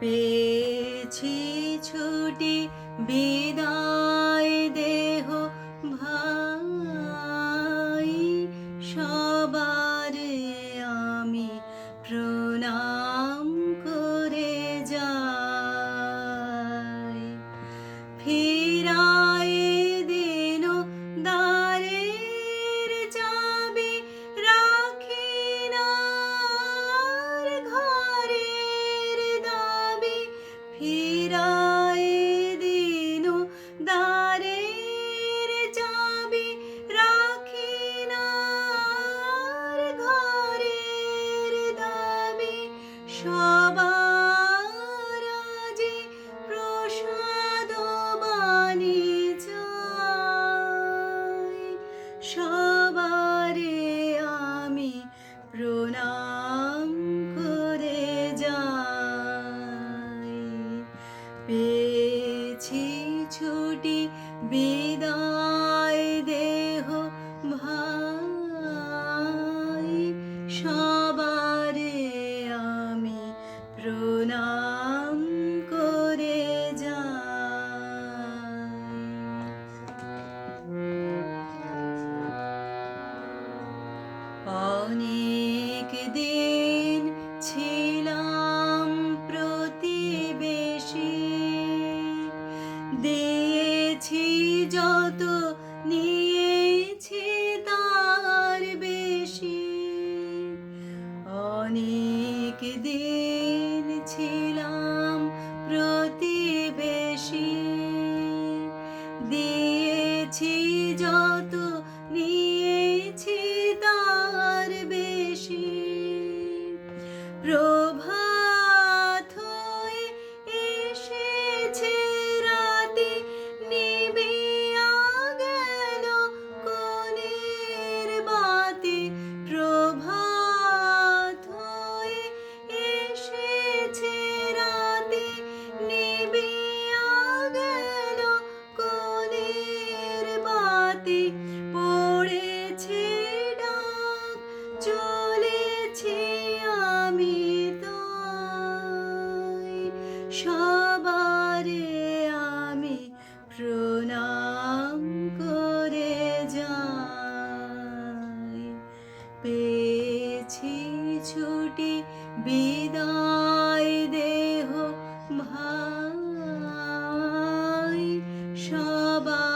পেয়েছি ছুটি বিদায়। পেয়েছি ছুটি বিদায় দেহ ভাই। সবারে আমি প্রণাম করে যাই। অনেক দিন ছিলাম যত নিয়েছি তার বেশি। অনেক দিন ছিলাম প্রতিবেশী। দিয়েছি যত নিয়েছি তার বেশি। প্রভাত তারে আমি প্রণাম করে যাই। পেয়েছি ছুটি বিদায় দেহ ভাই। সবাই